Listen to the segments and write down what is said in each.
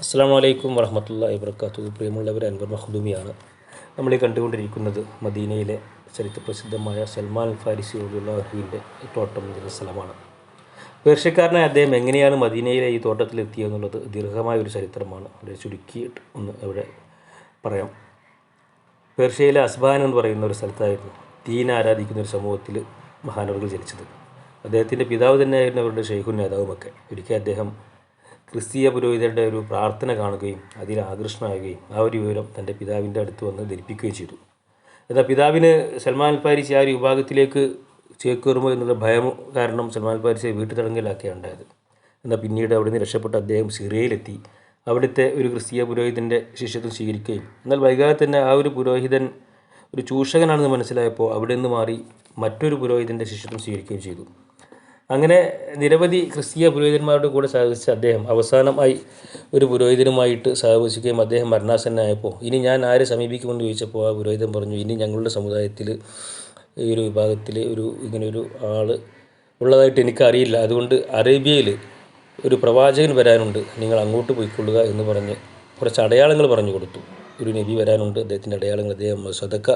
അസ്സാം വലൈക്കും വറഹമത്തുള്ള ഇബർക്കാത്തു പ്രിയമുള്ളവർ അൻവർ മഹ്ദൂമിയാണ് നമ്മൾ കണ്ടുകൊണ്ടിരിക്കുന്നത് മദീനയിലെ ചരിത്രപ്രസിദ്ധമായ സൽമാൻ അൽ ഫാരിസി ഉലുല്ലാഹുവിന്റെ തോട്ടം എന്ന സ്ഥലമാണ്. പേർഷ്യക്കാരനായ അദ്ദേഹം എങ്ങനെയാണ് മദീനയിലെ ഈ തോട്ടത്തിൽ എത്തിയെന്നുള്ളത് ദീർഘമായ ഒരു ചരിത്രമാണ്. അവിടെ ചുരുക്കിയിട്ട് ഒന്ന് ഇവിടെ പറയാം. പേർഷ്യയിലെ അസ്ബാൻ എന്ന് പറയുന്ന ഒരു സ്ഥലത്തായിരുന്നു ദീൻ ആരാധിക്കുന്ന ഒരു സമൂഹത്തിൽ മഹാനവർകൾ ജനിച്ചത്. അദ്ദേഹത്തിന്റെ പിതാവ് തന്നെയായിരുന്നു അവരുടെ ഷെയ്ഖുൻ നേതാവുമൊക്കെ. ഒരിക്കൽ അദ്ദേഹം ക്രിസ്തീയ പുരോഹിതരുടെ ഒരു പ്രാർത്ഥന കാണുകയും അതിൽ ആകൃഷ്ടനാകുകയും ആ ഒരു വിവരം തന്റെ പിതാവിന്റെ അടുത്ത് വന്ന് ധരിപ്പിക്കുകയും ചെയ്തു. എന്നാൽ പിതാവിന് സൽമാൻ പാരിസ് ആ ഒരു വിഭാഗത്തിലേക്ക് ചേക്കേറുമോ എന്നുള്ള ഭയം കാരണം സൽമാൻ പാരിസെ വീട്ടു തടങ്കലാക്കിയാണ് ഉണ്ടായത്. എന്നാൽ പിന്നീട് അവിടെ നിന്ന് രക്ഷപ്പെട്ട് അദ്ദേഹം സിറിയയിലെത്തി. അവിടുത്തെ ഒരു ക്രിസ്തീയ പുരോഹിതന്റെ ശിഷ്യത്വം സ്വീകരിക്കുകയും എന്നാൽ വൈകാതെ തന്നെ ആ ഒരു പുരോഹിതൻ ഒരു ചൂഷകനാണെന്ന് മനസ്സിലായപ്പോൾ അവിടെ നിന്ന് മാറി മറ്റൊരു പുരോഹിതന്റെ ശിഷ്യത്വം സ്വീകരിക്കുകയും ചെയ്തു. അങ്ങനെ നിരവധി ക്രിസ്തീയ പുരോഹിതന്മാരുടെ കൂടെ സഹവസിച്ച അദ്ദേഹം അവസാനമായി ഒരു പുരോഹിതനുമായിട്ട് സഹവസിക്കുകയും അദ്ദേഹം മരണാസന്നായപ്പോൾ ഇനി ഞാൻ ആരെ സമീപിക്കുമെന്ന് ചോദിച്ചപ്പോൾ ആ പുരോഹിതൻ പറഞ്ഞു ഇനി ഞങ്ങളുടെ സമുദായത്തിൽ ഈ ഒരു വിഭാഗത്തിൽ ഒരു ഇങ്ങനെ ഒരു ആൾ ഉള്ളതായിട്ട് എനിക്കറിയില്ല. അതുകൊണ്ട് അറേബ്യയിൽ ഒരു പ്രവാചകൻ വരാനുണ്ട്. നിങ്ങൾ അങ്ങോട്ട് പോയിക്കൊള്ളുക എന്ന് പറഞ്ഞ് കുറച്ച് അടയാളങ്ങൾ പറഞ്ഞു കൊടുത്തു. ഒരു നബി വരാനുണ്ട്. അദ്ദേഹത്തിന്റെ അടയാളങ്ങൾ അദ്ദേഹം സദക്ക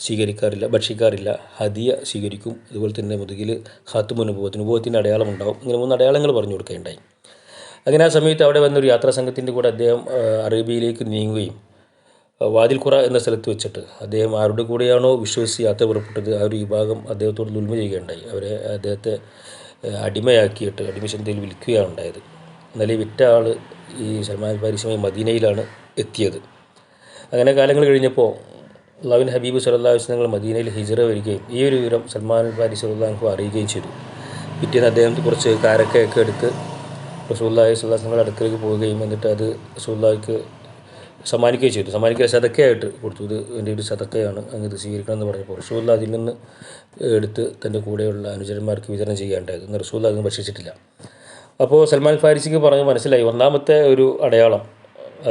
സ്വീകരിക്കാറില്ല ഭക്ഷിക്കാറില്ല. ഹദിയ സ്വീകരിക്കും. അതുപോലെ തന്നെ മുതുകിൽ ഹാത്തുമു അനുഭവത്തിന് അനുഭവത്തിന്റെ അടയാളം ഉണ്ടാവും ഇങ്ങനെ മൂന്ന് അടയാളങ്ങൾ പറഞ്ഞു കൊടുക്കുകയുണ്ടായി. അങ്ങനെ ആ സമയത്ത് അവിടെ വന്നൊരു യാത്രാ സംഘത്തിന്റെ കൂടെ അദ്ദേഹം അറേബ്യയിലേക്ക് നീങ്ങുകയും വാതിൽക്കുറ എന്ന സ്ഥലത്ത് വെച്ചിട്ട് അദ്ദേഹം ആരുടെ കൂടെയാണോ വിശ്വസിച്ച് യാത്ര പുറപ്പെട്ടത് ആ ഒരു വിഭാഗം അദ്ദേഹത്തോട് ദുൽമ ചെയ്യുകയുണ്ടായി. അവരെ അദ്ദേഹത്തെ അടിമയാക്കിയിട്ട് അടിമശന്തയിൽ വിൽക്കുകയാണ് ഉണ്ടായത്. എന്നാൽ ഈ വിറ്റ ആൾ ഈ സൽമാൻ പാരിസുമായി മദീനയിലാണ് എത്തിയത്. അങ്ങനെ കാലങ്ങൾ കഴിഞ്ഞപ്പോൾ അള്ളാഹുവിൻ ഹബീബ് സല്ലാ വസ്ലങ്ങൾ മദീനയിൽ ഹിജറ വരികയും ഈ ഒരു വിവരം സൽമാൻ ഫാരി സുല്ലാഹു അറിയുകയും ചെയ്തു. പിറ്റേന്ന് അദ്ദേഹം കുറച്ച് കാരക്കയൊക്കെ എടുത്ത് റസൂല്ലാഹി സുല്ലാസ്ലങ്ങളുടെ അടുക്കലേക്ക് പോവുകയും എന്നിട്ട് അത് റസൂല്ലാഹിക്ക് സമ്മാനിക്കുകയും ചെയ്തു. സമ്മാനിക്കുക സതക്കയായിട്ട് കൊടുത്തു. ഇത് എന്റെ ഒരു സതക്കയാണ് അങ്ങ് ഇത് സ്വീകരിക്കണം എന്ന് പറഞ്ഞപ്പോൾ റസൂല്ല അതിൽ നിന്ന് എടുത്ത് തന്റെ കൂടെയുള്ള അനുചരന്മാർക്ക് വിതരണം ചെയ്യാണ്ടായത് എന്ന് റസൂല്ല അതിന് ഭക്ഷിച്ചിട്ടില്ല. അപ്പോൾ സൽമാൻ ഫാരിസിക്ക് പറഞ്ഞ് മനസ്സിലായി. ഒന്നാമത്തെ ഒരു അടയാളം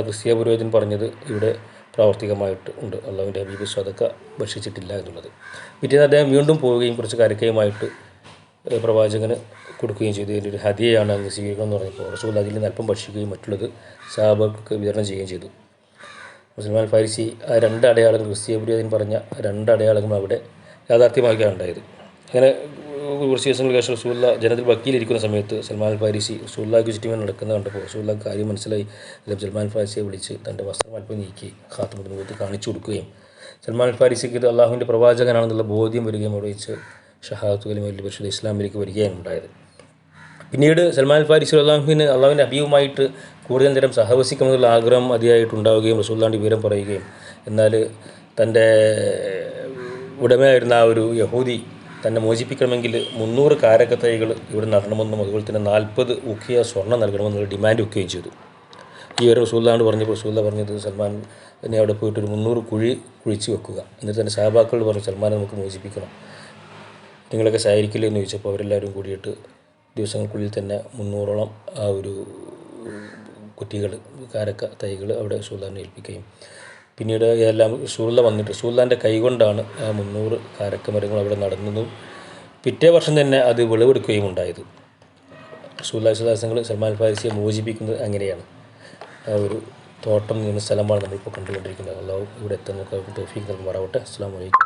ക്രിസ്തീയ പുരോഹിതൻ പറഞ്ഞത് ഇവിടെ പ്രാവർത്തികമായിട്ട് ഉണ്ട്. അള്ളാഹുവിന്റെ ഹബീബ് സ്വതക്ക ഭക്ഷിച്ചിട്ടില്ല എന്നുള്ളത്. പിറ്റേന്ന് അദ്ദേഹം വീണ്ടും പോവുകയും കുറച്ച് കരക്കയുമായിട്ട് പ്രവാചകന് കൊടുക്കുകയും ചെയ്തു. ഇതിന്റെ ഒരു ഹതിയാണ് അങ്ങ് സ്വീകരിക്കണം എന്ന് പറഞ്ഞപ്പോൾ റസൂൽ അതിൽ നിന്ന് അല്പം ഭക്ഷിക്കുകയും മറ്റുള്ളത് സാബർക്ക് വിതരണം ചെയ്യുകയും ചെയ്തു. മുസൽമാൻ ഫാരിസി ആ രണ്ട് അടയാളങ്ങൾ ക്രിസ്തീയ പുരോഹിതൻ പറഞ്ഞ രണ്ട് അടയാളങ്ങളും അവിടെ യാഥാർത്ഥ്യമാക്കുകയാണ് ഉണ്ടായത്. അങ്ങനെ കുറച്ച് ദിവസങ്ങൾക്ക് ശേഷം റസൂല്ല ജനത്തിൽ വക്കീലിരിക്കുന്ന സമയത്ത് സൽമാൻ ഫാരിസി റസൂല്ലാക്ക് ചുറ്റുമേ നടക്കുന്ന കണ്ടപ്പോൾ റസൂല്ല കാര്യം മനസ്സിലായി. അദ്ദേഹം സൽമാൻ ഫാരിസിയെ വിളിച്ച് തന്റെ വസ്ത്രം അല്പം നീക്കി ഖാത്തമുദ്ദീൻ മുഖത്ത് കാണിച്ചു കൊടുക്കുകയും സൽമാൻ ഫാരിസിക്ക് ഇത് അള്ളാഹുവിന്റെ പ്രവാചകനാണെന്നുള്ള ബോധ്യം വരികയും അവിടെ വെച്ച് ഷഹാദത്ത് വലിയ പരിശുദ്ധ ഇസ്ലാമിലേക്ക് വരികയാണ് ഉണ്ടായത്. പിന്നീട് സൽമാൻ ഫാരിസി അള്ളാഹുവിന് അള്ളാഹുവിന്റെ അബിയുമായിട്ട് കൂടുതൽ നേരം സഹവസിക്കണമെന്നുള്ള ആഗ്രഹം അതിയായിട്ടുണ്ടാവുകയും റസൂല്ലാന്റെ വിവരം പറയുകയും എന്നാൽ തന്റെ ഉടമയായിരുന്ന ആ ഒരു യഹൂദി തന്നെ മോചിപ്പിക്കണമെങ്കിൽ മുന്നൂറ് കാരക്ക തൈകൾ ഇവിടെ നടണമെന്നും അതുപോലെ തന്നെ നാൽപ്പത് ഉഖിയ സ്വർണം നൽകണമെന്നുള്ള ഡിമാൻഡ് വെക്കുകയും ചെയ്തു. ഈ ഒരു റസൂല്ലാണ്ട് പറഞ്ഞപ്പോൾ റസൂല്ല പറഞ്ഞത് സൽമാൻ എന്നെ അവിടെ പോയിട്ട് ഒരു മുന്നൂറ് കുഴി കുഴിച്ച് വെക്കുക. എന്നിട്ട് തന്നെ സഹബാക്കളോട് പറഞ്ഞു സൽമാനെ നമുക്ക് മോചിപ്പിക്കണം. നിങ്ങളൊക്കെ സഹായിക്കില്ലേ എന്ന് ചോദിച്ചപ്പോൾ അവരെല്ലാവരും കൂടിയിട്ട് ദിവസങ്ങൾക്കുള്ളിൽ തന്നെ മുന്നൂറോളം ആ ഒരു കുറ്റികൾ കാരക്ക തൈകൾ അവിടെ റസൂല്ലാനെ ഏൽപ്പിക്കുകയും പിന്നീട് ഇതെല്ലാം റസൂല്ല വന്നിട്ട് റസൂല്ലാന്റെ കൈകൊണ്ടാണ് ആ മുന്നൂറ് കാരക്ക മരങ്ങൾ അവിടെ നടന്നതും പിറ്റേ വർഷം തന്നെ അത് വിളവെടുക്കുകയും ഉണ്ടായത്. റസൂല്ലാ വിശ്വാസങ്ങൾ സൽമാൻ ഫാരിസിയെ മോചിപ്പിക്കുന്നത് അങ്ങനെയാണ്. ആ ഒരു തോട്ടം നിന്ന സ്ഥലമാണ് നമ്മളിപ്പോൾ കണ്ടുകൊണ്ടിരിക്കുന്നത്. അള്ളാഹു ഇവിടെ എത്താൻ നമുക്ക് നൽകുമാറാവട്ടെ. അസ്സാം വലൈക്കും